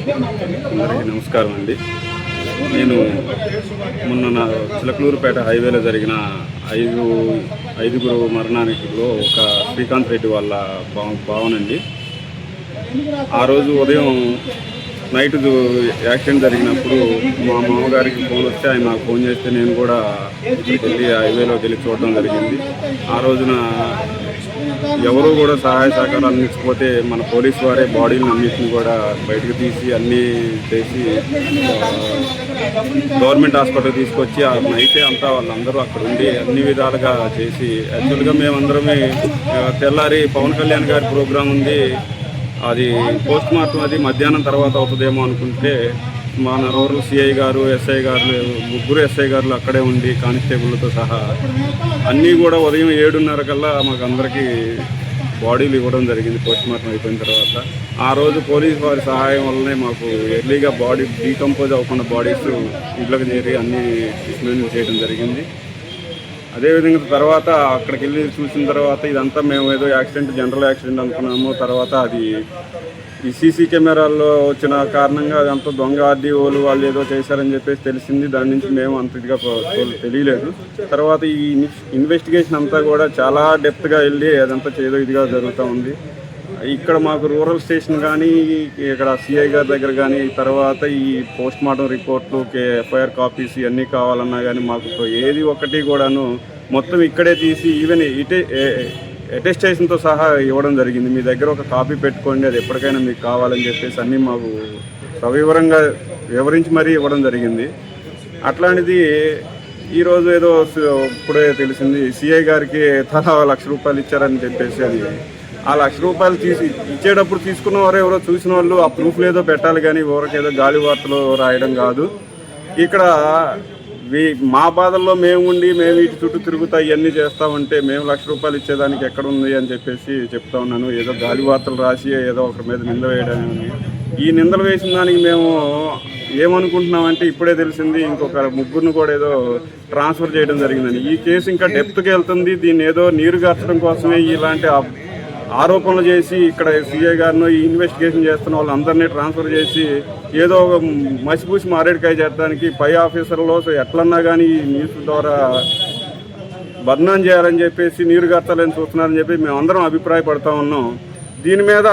అందరికీ నమస్కారం అండి. నేను మొన్న నా చిలకలూరుపేట హైవేలో జరిగిన ఐదు ఐదుగురు మరణానికిలో ఒక శ్రీకాంత్ రెడ్డి వాళ్ళ భావనండి ఆ రోజు ఉదయం నైట్ యాక్సిడెంట్ జరిగినప్పుడు మా మామగారికి ఫోన్ వస్తే ఆయన నాకు ఫోన్ చేస్తే నేను కూడా వెళ్ళి హైవేలోకి వెళ్ళి చూడడం జరిగింది. ఆ రోజున ఎవరు కూడా సహాయ సహకారాలు అందించకపోతే మన పోలీస్ వారే బాడీలను అన్నింటిని కూడా బయటకు తీసి అన్నీ చేసి గవర్నమెంట్ హాస్పిటల్ తీసుకొచ్చి ఆ అంతా వాళ్ళందరూ అక్కడ ఉండి అన్ని విధాలుగా చేసి యాక్చువల్గా మేమందరమే తెల్లారి పవన్ కళ్యాణ్ గారి ప్రోగ్రాం ఉంది. అది పోస్ట్ మార్టం అది మధ్యాహ్నం తర్వాత అవుతుందేమో అనుకుంటే మన రూరల్ సిఐ గారు ఎస్ఐ గారు ముగ్గురు ఎస్ఐ గారులు అక్కడే ఉండి కానిస్టేబుల్తో సహా అన్నీ కూడా ఉదయం ఏడున్నర కల్లా మాకు అందరికీ బాడీలు ఇవ్వడం జరిగింది పోస్ట్ మార్టం అయిపోయిన తర్వాత. ఆ రోజు పోలీస్ వారి సహాయం వల్లనే మాకు ఎర్లీగా బాడీ డీకంపోజ్ అవ్వకుండా బాడీస్ ఇంట్లోకి చేరి అన్నీ డిస్మెంట్ చేయడం జరిగింది. అదేవిధంగా తర్వాత అక్కడికి వెళ్ళి చూసిన తర్వాత ఇదంతా మేము ఏదో యాక్సిడెంట్ జనరల్ యాక్సిడెంట్ అనుకున్నాము. తర్వాత అది ఈ సీసీ కెమెరాల్లో వచ్చిన కారణంగా అదంతా దొంగ ఆర్డీఓలు వాళ్ళు ఏదో చేశారని చెప్పేసి తెలిసింది. దాని నుంచి మేము అంత ఇదిగా తెలియలేదు. తర్వాత ఈ ఇన్వెస్టిగేషన్ అంతా కూడా చాలా డెప్త్గా వెళ్ళి అదంతా ఏదో ఇదిగా జరుగుతూ ఉంది. ఇక్కడ మాకు రూరల్ స్టేషన్ కానీ ఇక్కడ సిఐ గారి దగ్గర కానీ తర్వాత ఈ పోస్ట్ మార్టం రిపోర్ట్లు ఎఫ్ఐఆర్ కాపీస్ ఇవన్నీ కావాలన్నా కానీ మాకు ఏది ఒకటి కూడాను మొత్తం ఇక్కడే తీసి ఈవెన్ ఇటే అటెస్టేషన్తో సహా ఇవ్వడం జరిగింది. మీ దగ్గర ఒక కాపీ పెట్టుకోండి అది ఎప్పటికైనా మీకు కావాలని చెప్పేసి అన్నీ మాకు సవివరంగా వివరించి మరీ ఇవ్వడం జరిగింది. అట్లాంటిది ఈరోజు ఏదో ఇప్పుడే తెలిసింది సిఐ గారికి తలా లక్ష రూపాయలు ఇచ్చారని చెప్పేసి అది ఆ లక్ష రూపాయలు తీసి ఇచ్చేటప్పుడు తీసుకున్న వారు ఎవరో చూసిన వాళ్ళు ఆ ప్రూఫ్ ఏదో పెట్టాలి కానీ ఎవరికేదో ఏదో గాలి వార్తలు రాయడం కాదు. ఇక్కడ మా బాధల్లో మేము ఉండి మేము వీటి చుట్టూ తిరుగుతా ఇవన్నీ చేస్తామంటే మేము లక్ష రూపాయలు ఇచ్చేదానికి ఎక్కడ ఉంది అని చెప్పేసి చెప్తా ఉన్నాను. ఏదో గాలి వార్తలు రాసి ఏదో ఒకరి మీద నింద వేయడానికి. ఈ నిందలు వేసిన దానికి మేము ఏమనుకుంటున్నామంటే ఇప్పుడే తెలిసింది ఇంకొక ముగ్గురిని కూడా ఏదో ట్రాన్స్ఫర్ చేయడం జరిగిందని. ఈ కేసు ఇంకా డెప్త్కి వెళ్తుంది. దీన్ని ఏదో నీరు గార్చడం కోసమే ఇలాంటి ఆరోపణలు చేసి ఇక్కడ సీఏ గారిని ఈ ఇన్వెస్టిగేషన్ చేస్తున్న వాళ్ళందరినీ ట్రాన్స్ఫర్ చేసి ఏదో ఒక మసిపూసి మారేడుకాయ చేయడానికి పై ఆఫీసర్లో ఎట్లన్నా కానీ ఈ న్యూస్ ద్వారా బర్ణం చేయాలని చెప్పేసి నీరు గర్తాలని చూస్తున్నారని చెప్పి మేము అందరం అభిప్రాయపడతా ఉన్నాం. దీని మీద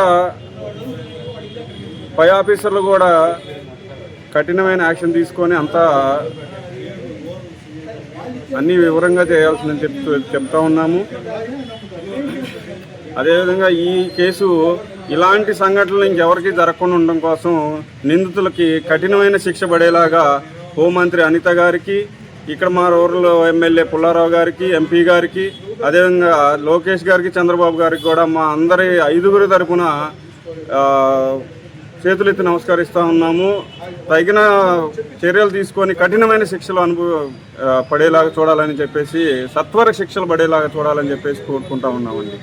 పై ఆఫీసర్లు కూడా కఠినమైన యాక్షన్ తీసుకొని అంతా అన్ని వివరంగా చేయాల్సిందని చెప్తూ చెప్తా ఉన్నాము. అదేవిధంగా ఈ కేసు ఇలాంటి సంఘటనలు ఇంకెవరికి జరగకుండా ఉండడం కోసం నిందితులకి కఠినమైన శిక్ష పడేలాగా హోంమంత్రి అనిత గారికి ఇక్కడ మా రూరల్ ఎమ్మెల్యే పుల్లారావు గారికి ఎంపీ గారికి అదేవిధంగా లోకేష్ గారికి చంద్రబాబు గారికి కూడా మా అందరి ఐదుగురు తరఫున చేతులెత్తి నమస్కరిస్తూ ఉన్నాము. తగిన చర్యలు తీసుకొని కఠినమైన శిక్షలు అనుభవ పడేలాగా చూడాలని చెప్పేసి సత్వర శిక్షలు పడేలాగా చూడాలని చెప్పేసి కోరుకుంటా ఉన్నామండి.